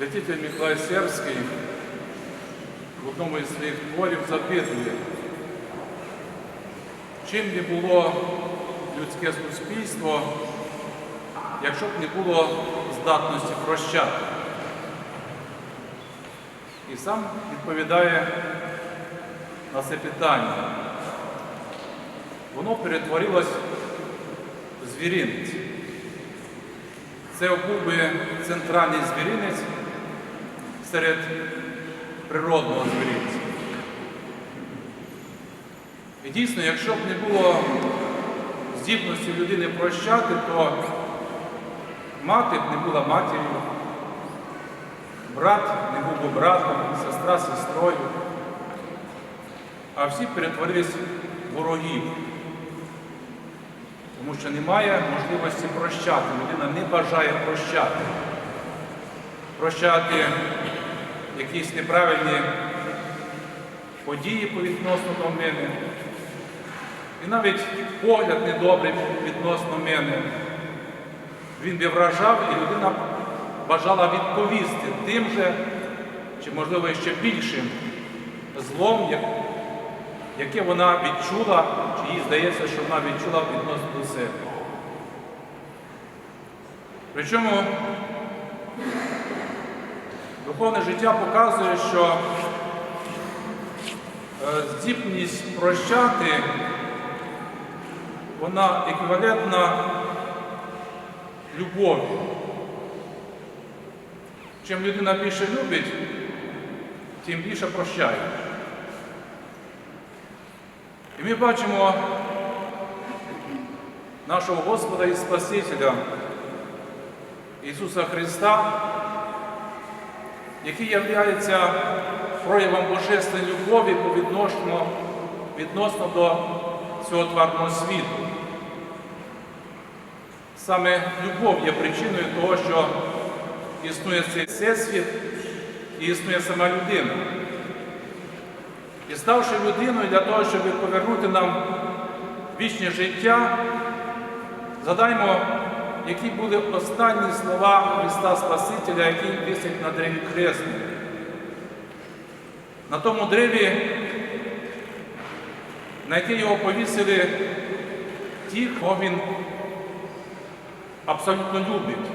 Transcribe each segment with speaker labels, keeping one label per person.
Speaker 1: Святитель Миколай Сербський в одному із своїх творів запитує, чим не було людське суспільство, якщо б не було здатності прощати. І сам відповідає на це питання. Воно перетворилось в звіринець. Це був би центральний звіринець серед природного звіринця. І дійсно, якщо б не було здібності людини прощати, то мати б не була матір'ю, брат не був би братом, сестра сестрою, а всі перетворились ворогів. Тому що немає можливості прощати. Людина не бажає прощати. Прощати якісь неправильні події по відносно до мене. І навіть погляд недобрий відносно мене. Він би вражав, і людина бажала відповісти тим же, чи, можливо, ще більшим злом, яке вона відчула, чи їй здається, що вона відчула відносно до себе. Причому духовне життя показує, що е, здібність прощати, вона еквівалентна любові. Чим людина більше любить, тим більше прощає. І ми бачимо нашого Господа і Спасителя Ісуса Христа, який є проявом Божественної любові по відносно, відносно до цього тварного світу. Саме любов є причиною того, що існує цей всесвіт і існує сама людина. І ставши людиною для того, щоб повернути нам вічне життя, задаймо, які були останні слова Христа Спасителя, який висить на древі хресні. На тому древі, на яке його повісили ті, кого він абсолютно любить.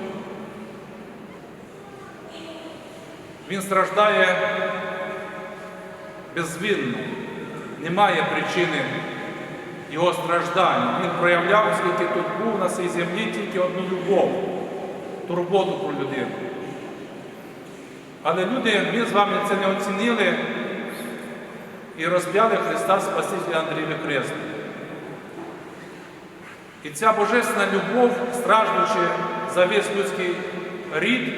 Speaker 1: Він страждає безвинно, немає причини його страждання. Він проявляв, скільки тут був на цій землі, тільки одну любов, турботу про людину. Але люди, ми з вами це не оцінили і розп'яли Христа Спасителя Андрія Хрест. І ця божественна любов, страждучи за весь людський рід,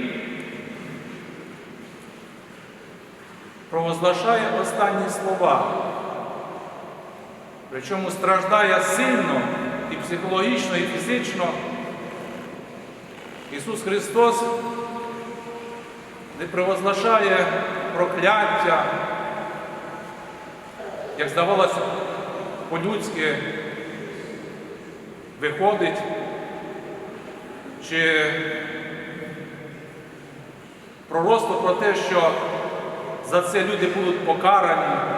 Speaker 1: провозглашає останні слова. Причому страждає сильно і психологічно, і фізично. Ісус Христос не провозглашає прокляття, як здавалося, по-людськи виходить, чи пророцтво про те, що за це люди будуть покарані.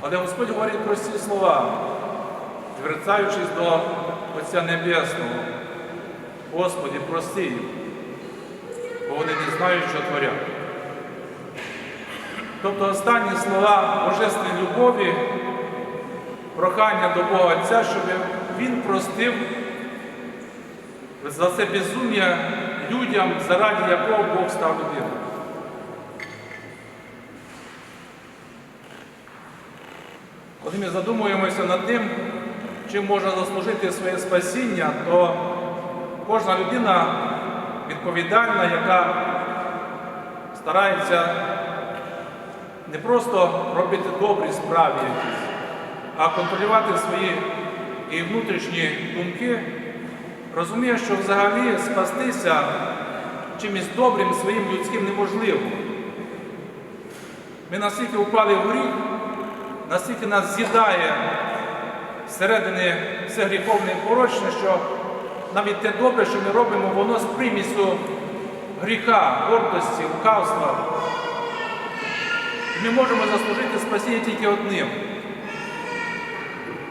Speaker 1: Але Господь говорить прості слова, звертаючись до Отця Небесного. Господи, прости їм, бо вони не знають, що творять. Тобто останні слова Божественної любові, прохання до Бога Отця, щоб Він простив за це безум'я людям, заради якого Бог став людиною. Коли ми задумуємося над тим, чим можна заслужити своє спасіння, то кожна людина відповідальна, яка старається не просто робити добрі справи а контролювати свої і внутрішні думки, розуміє, що взагалі спастися чимось добрим своїм людським неможливо. Ми настільки впали в гріх, настільки нас з'їдає зсередини все гріховне і порочне, що навіть те добре, що ми робимо, воно з примісу гріха, гордості, лукавства. Ми можемо заслужити спасіння тільки одним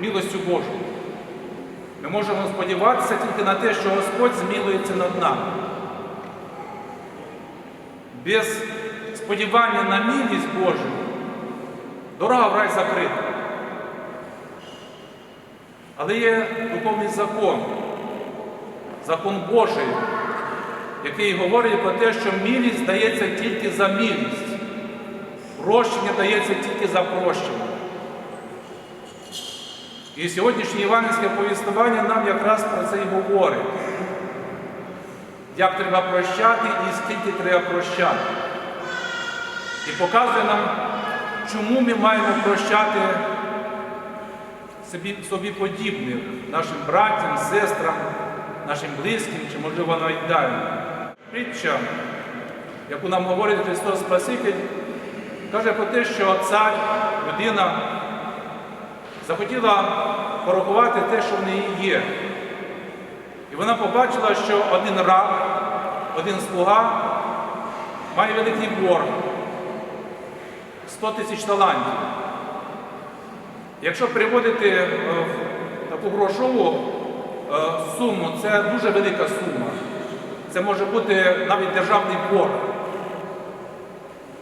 Speaker 1: милостю Божою. Ми можемо сподіватися тільки на те, що Господь змілується над нами. Без сподівання на милість Божу дорога в рай закрита. Але є духовний закон, закон Божий, який говорить про те, що милість дається тільки за милість. Прощення дається тільки за прощення. І сьогоднішнє євангельське повістування нам якраз про це і говорить. Як треба прощати і скільки треба прощати. І показує нам, чому ми маємо прощати собі, собі подібних, нашим братям, сестрам, нашим близьким, чи, можливо, навіть далі. Притча, яку нам говорить Христос Спаситель, каже про те, що цар, людина захотіла порахувати те, що в неї є. І вона побачила, що один раб, один слуга має великий борг 100 тисяч талантів. Якщо переводити е, в таку грошову е, суму, це дуже велика сума. Це може бути навіть державний борг.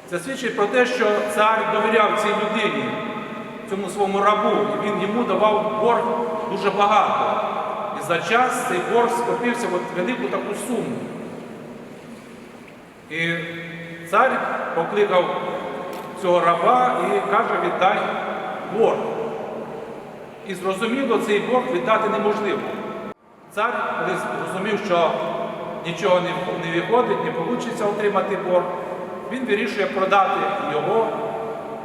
Speaker 1: Це свідчить про те, що цар довіряв цій людині, цьому своєму рабу, і він йому давав борг дуже багато. І за час цей борг скопився в велику таку суму. І цар покликав цього раба і каже, віддай борг. І зрозуміло, цей борг віддати неможливо. Цар, зрозумів, що нічого не, виходить, не вийде отримати борг, він вирішує продати його,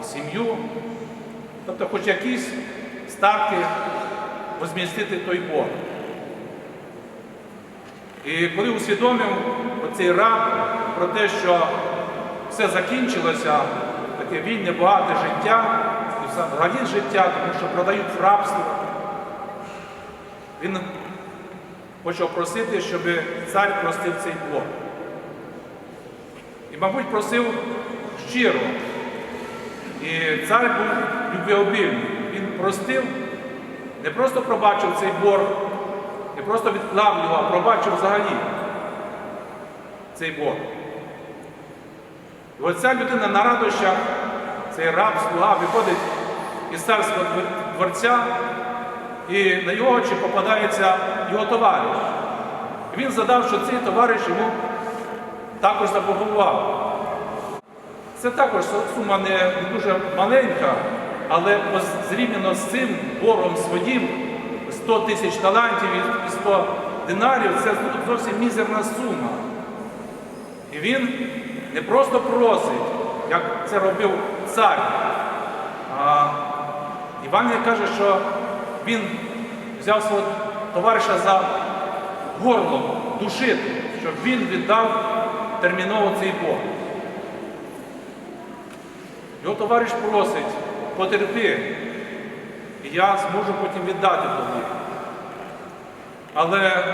Speaker 1: і сім'ю, тобто хоч якісь ставки возмістити той борг. І коли усвідомив оцей раб про те, що все закінчилося, таке вільне, багате життя, взагалі життя, тому що продають в рабство, він почав просити, щоб цар простив цей борг. І, мабуть, просив щиро. І цар був любвеобільний. Він простив, не просто пробачив цей борг, не просто відклав його, а пробачив взагалі цей борг. І оця людина на радощах, цей раб, слуга, виходить із царського дворця, і на його очі попадається його товариш. Він задав, що цей товариш йому також заборгував. Це також сума не дуже маленька, але зрівняно з цим боргом своїм 100 тисяч талантів і 100 динарів це зовсім мізерна сума. І він не просто просить, як це робив цар. А Іван каже, що він взяв свого товариша за горло душити, щоб він віддав терміново цей борг. Його товариш просить, потерпи, і я зможу потім віддати тобі. Але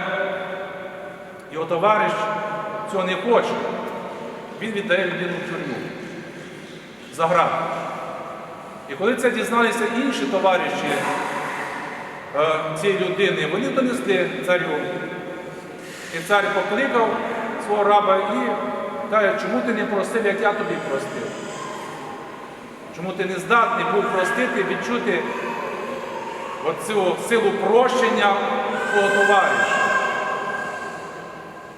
Speaker 1: його товариш цього не хоче. Він віддає людину в тюрму за граб. І коли це дізналися інші товариші е, цієї людини, вони донесли царю. І цар покликав свого раба і каже, чому ти не простив, як я тобі простив? Чому ти не здатний був простити, відчути оцю силу прощення свого товариша?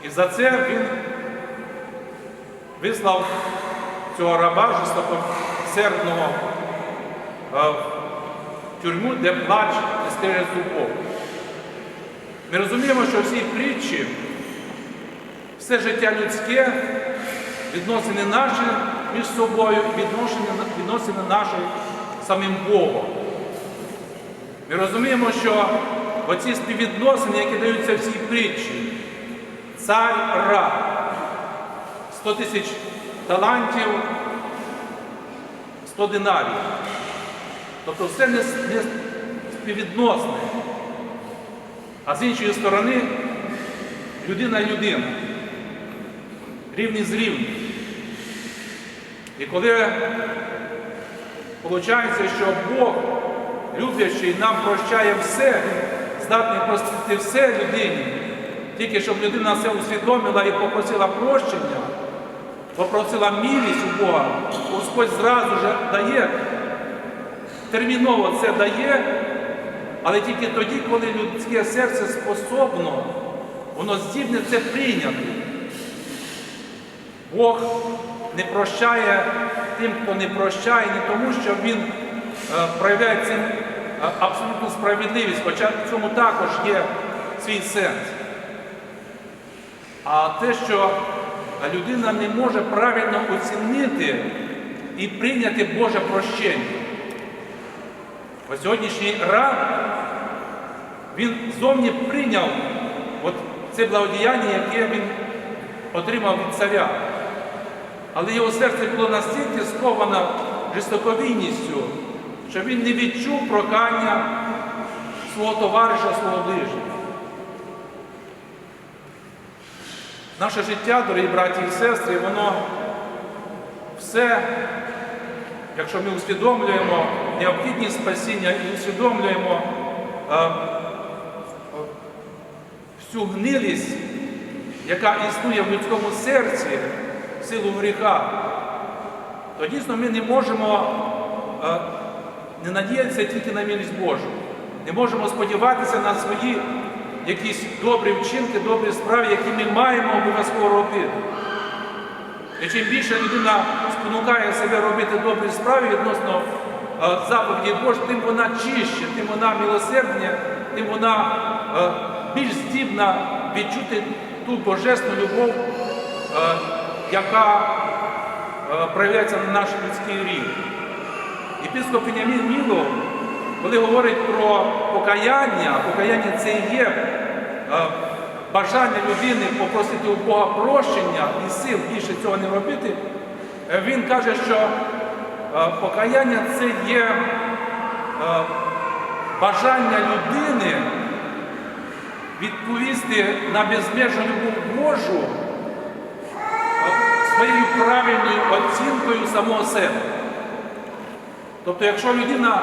Speaker 1: І за це він вислав цього раба жорстокосердного в тюрму, де плач і стиже зубов. Ми розуміємо, що в цій притчі все життя людське, відносини наші між собою і відносини, наші самим Богом. Ми розуміємо, що оці співвідносини, які даються в цій притчі, цар раб, 100 тисяч талантів, 100 динарів. Тобто все не, не співвідносне. А з іншої сторони, людина людина. рівні з рівним. І коли виходить, що Бог, люблячий, нам прощає все, здатний простити все людині, тільки щоб людина це усвідомила і попросила прощення, попросила милість у Бога, Господь зразу ж дає, терміново це дає, але тільки тоді, коли людське серце способно, воно здібне це прийняти. Бог не прощає тим, хто не прощає, не тому, що Він е, проявляє цим е, абсолютну справедливість, хоча в цьому також є свій сенс. А те, що людина не може правильно оцінити і прийняти Боже прощення. Ось сьогоднішній раб, він зовні прийняв от це благодіяння, яке він отримав від царя. Але його серце було настільки сковано жестоковійністю, що він не відчув прокання свого товариша, свого ближнього. Наше життя, дорогі браті і сестри, воно все, якщо ми усвідомлюємо необхідність спасіння і усвідомлюємо е, всю гнилість, яка існує в людському серці в силу гріха, то дійсно ми не можемо е, не надіятися тільки на милість Божу. Не можемо сподіватися на свої якісь добрі вчинки, добрі справи, які ми маємо обов'язково робити. І чим більше людина спонукає себе робити добрі справи відносно е, заповіді Божих, тим вона чище, тим вона милосердня, тим вона е, більш здібна відчути ту божественну любов, е, яка проявляється на наш людський рід. Єпископ Веніамін Мілов, коли говорить про покаяння, покаяння це і є е, бажання людини попросити у Бога прощення і сил більше цього не робити, е, він каже, що е, покаяння це є бажання людини відповісти на безмежну любов Божу своєю правильною оцінкою самого себе. Тобто, якщо людина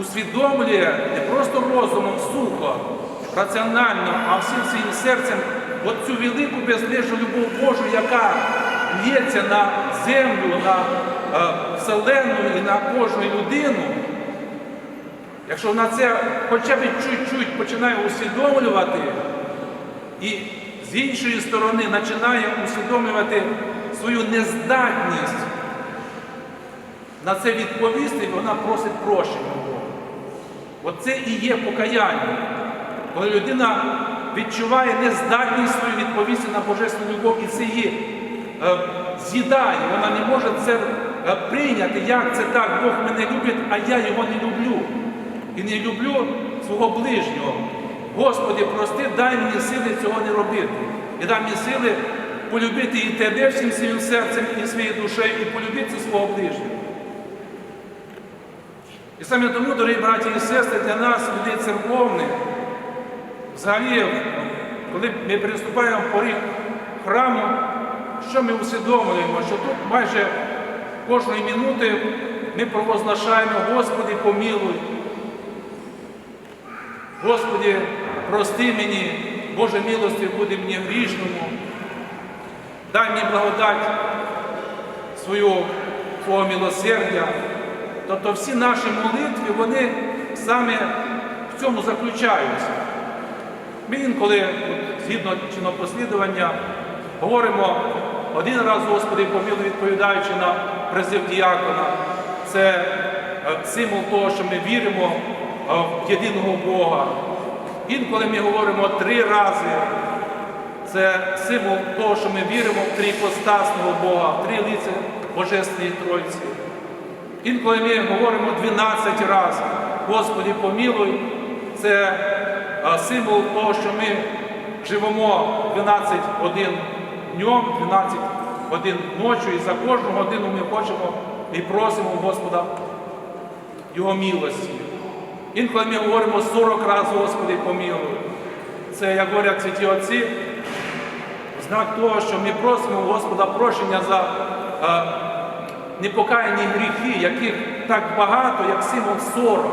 Speaker 1: усвідомлює не просто розумом сухо, раціонально, а всім своїм серцем от цю велику безмежну любов Божу, яка лється на землю, на е, вселенну і на кожну людину, якщо вона це хоча б чуть-чуть починає усвідомлювати, і з іншої сторони починає усвідомлювати свою нездатність на це відповісти, вона просить прощення. Оце і є покаяння, коли людина відчуває нездатність свою відповісти на Божественну любов і це її е, з'їдає, вона не може це е, прийняти, як це так, Бог мене любить, а я його не люблю. І не люблю свого ближнього. Господи, прости, дай мені сили цього не робити. І дай мені сили полюбити і тебе всім своїм серцем, і своєю душею, і полюбити свого ближнього. І саме тому, дорогі браті і сестри, для нас, людей церковних, взагалі, коли ми приступаємо поріг храму, що ми усвідомлюємо, що тут майже кожної минути ми провозглашаємо Господи, помилуй. Господи, прости мені, Боже милості буде мені грішному. Дай мені благодать свою, свого милосердя. Тобто всі наші молитви, вони саме в цьому заключаються. Ми інколи, згідно чинопослідування, говоримо один раз, Господи, помилуй, відповідаючи на призив діякона. Це е, символ того, що ми віримо е, в єдиного Бога. Інколи ми говоримо три рази. Це символ того, що ми віримо в трипостасного Бога, в три лиця Божественної Тройці. Інколи ми говоримо 12 разів, Господи, помілуй, це символ того, що ми живемо 12 годин днем, 12 годин ночі, і за кожну годину ми хочемо і просимо Господа Його милості. Інколи ми говоримо 40 разів, Господи, помілуй. Це, як говорять святі отці, знак того, що ми просимо Господа прощення за е, непокаяні гріхи, яких так багато, як символ сором.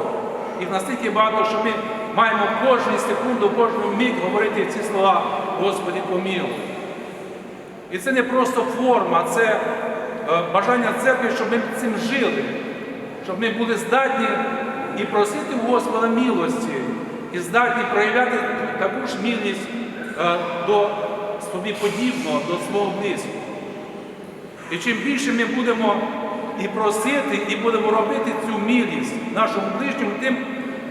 Speaker 1: Їх настільки багато, що ми маємо кожну секунду, кожну мить говорити ці слова Господи помилуй. І це не просто форма, це е, бажання церкви, щоб ми цим жили, щоб ми були здатні і просити у Господа милості, і здатні проявляти таку ж милість е, до собі подібного, до свого близького. І чим більше ми будемо і просити, і будемо робити цю милість нашому ближньому, тим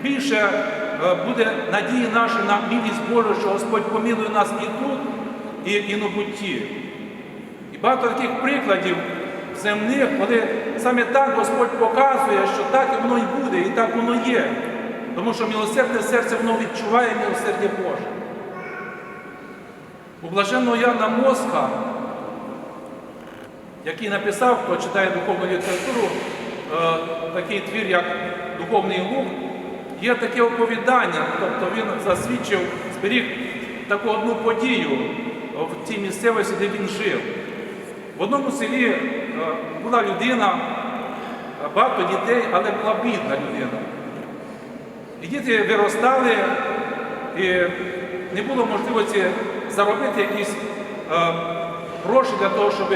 Speaker 1: більше е, буде надії наша на милість Божу, що Господь помилує нас і тут, і, і на бутті. І багато таких прикладів земних, коли саме так Господь показує, що так і воно і буде, і так воно є. Тому що милосердне серце воно відчуває милосердя Боже. У блаженного Яна Мосха, який написав, хто читає духовну літературу, е, такий твір, як Духовний Лук, є таке оповідання, тобто він засвідчив, зберіг таку одну подію в тій місцевості, де він жив. В одному селі е, була людина, багато дітей, але була бідна людина. І діти виростали, і не було можливості заробити якісь е, гроші для того, щоб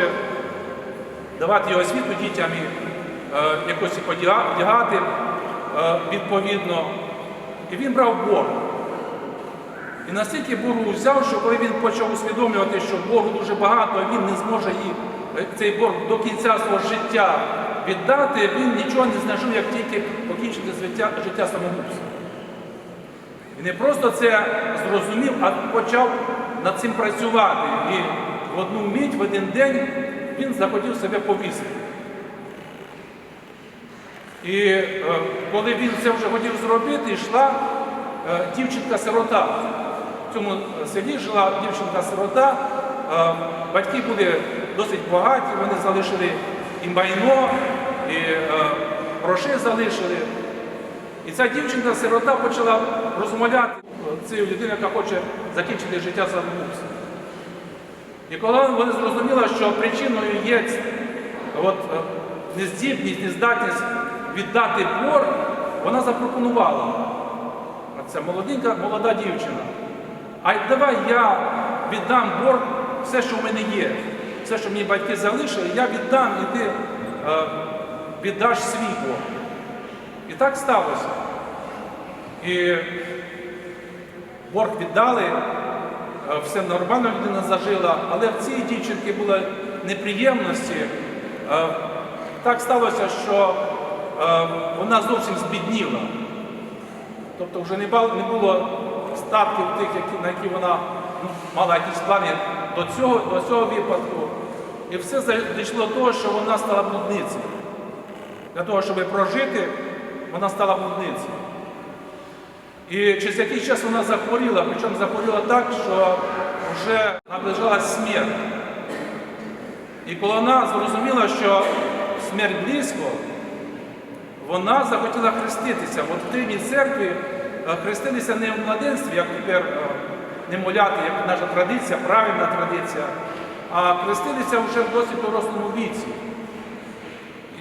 Speaker 1: давати його освіту дітям і е, якось одягати е, відповідно. І він брав борг. І настільки боргу взяв, що коли він почав усвідомлювати, що боргу дуже багато, а він не зможе її, е, цей борг до кінця свого життя віддати, він нічого не знайшов, як тільки покінчити життя, життя самогубством. І не просто це зрозумів, а почав над цим працювати. І в одну мить, в один день він захотів себе повісити. І е, коли він це вже хотів зробити, йшла е, дівчинка-сирота. В цьому селі жила дівчинка-сирота. Е, батьки були досить багаті, вони залишили і майно, і е, грошей залишили. І ця дівчинка-сирота почала розмовляти цією людиною, яка хоче закінчити життя самогубством. І коли вони зрозуміли, що причиною є от, е, нездібність, нездатність віддати борг, вона запропонувала. Це молоденька, молода дівчина. А давай я віддам борг все, що в мене є, все, що мені батьки залишили, я віддам і ти е, віддаш свій борг. І так сталося. І борг віддали, все нормально людина зажила, але в цій дівчинки були неприємності. Е, Так сталося, що е, вона зовсім збідніла. Тобто вже не було статків тих, на які вона ну, мала якісь плани до цього, до цього випадку. І все дійшло до того, що вона стала блудницею. Для того, щоб прожити, вона стала блудницею. І через якийсь час вона захворіла, причому захворіла так, що вже наближалась смерть. І коли вона зрозуміла, що смерть близько, вона захотіла хреститися. От в Тривній церкві е, хрестилися не в младенстві, як тепер е, немоляти, як наша традиція, правильна традиція, а хрестилися вже в досить дорослому віці.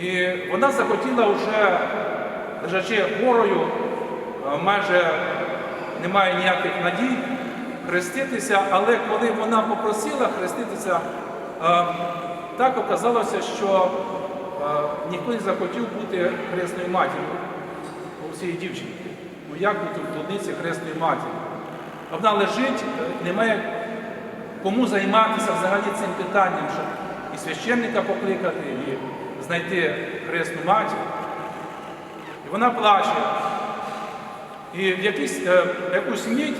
Speaker 1: І вона захотіла вже, лежачи хворою, е, майже немає ніяких надій, хреститися, але коли вона попросила хреститися, е, так оказалося, що е, ніхто не захотів бути хресною матір'ю у цієї дівчинки. Як бути в блудниці хресною матір'ю? Вона лежить, е, немає кому займатися взагалі цим питанням, щоб і священника покликати, і знайти хресну матір. І вона плаче. І в якийсь, е, якусь мить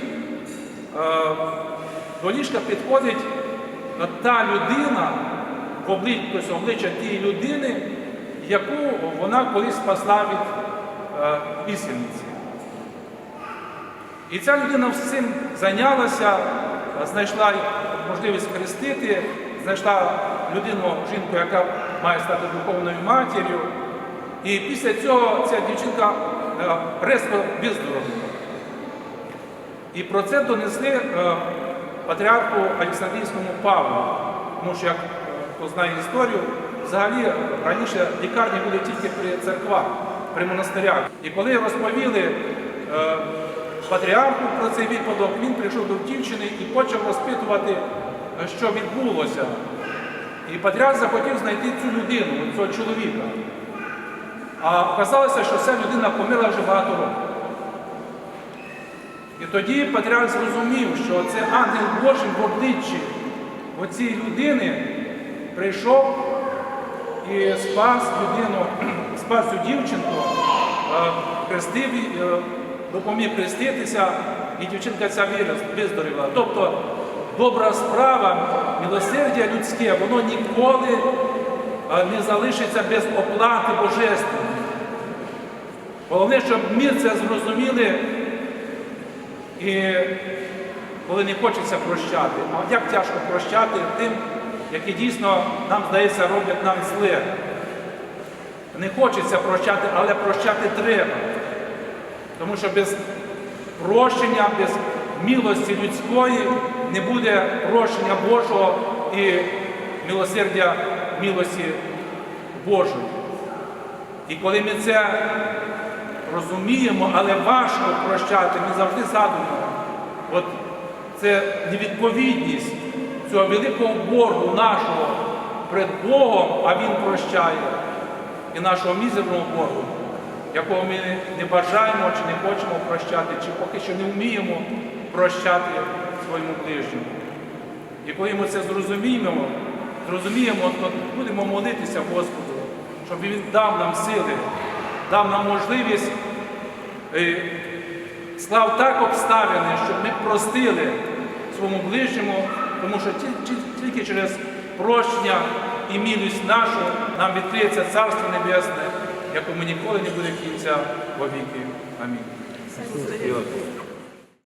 Speaker 1: е, до ліжка підходить е, та людина, в обличчя, тобто обличчя тієї людини, яку вона колись спасла від вісельниці. І ця людина всім зайнялася, знайшла можливість хрестити, знайшла людину, жінку, яка має стати духовною матір'ю. І після цього ця дівчинка резко виздоровіла. І про це донесли е, патріарху Олександрійському Павлу. Тому що, як е, хто знає історію, взагалі раніше лікарні були тільки при церквах, при монастирях. І коли розповіли е, патріарху про цей випадок, він прийшов до дівчини і почав розпитувати, е, що відбулося. І патріарх захотів знайти цю людину, цього чоловіка. А оказалося, що ця людина померла вже багато років. І тоді патріарх зрозумів, що це ангел Божий в обличчі оцієї людини прийшов і спас людину, спас цю дівчинку, хрестив, е, допоміг хреститися, і дівчинка ця вирос- виздоровіла. Тобто добра справа, милосердя людське, воно ніколи не залишиться без оплати божественної. Головне, щоб ми це зрозуміли і коли не хочеться прощати. А як тяжко прощати тим, які дійсно нам здається роблять нам зле. Не хочеться прощати, але прощати треба. Тому що без прощення, без милості людської не буде прощення Божого і милосердя милості Божої. І коли ми це розуміємо, але важко прощати, ми завжди згадуємо. От це невідповідність цього великого боргу нашого перед Богом, а Він прощає, і нашого мізерного боргу, якого ми не бажаємо чи не хочемо прощати, чи поки що не вміємо прощати своєму ближньому. І коли ми це зрозуміємо, зрозуміємо, то будемо молитися Господу, щоб Він дав нам сили, дав нам можливість е, склав так обставини, щоб ми простили своєму ближньому, тому що ті- ті- тільки через прощення і милість нашу нам відкриється Царство Небесне, якому ніколи не буде кінця во віки. Амінь.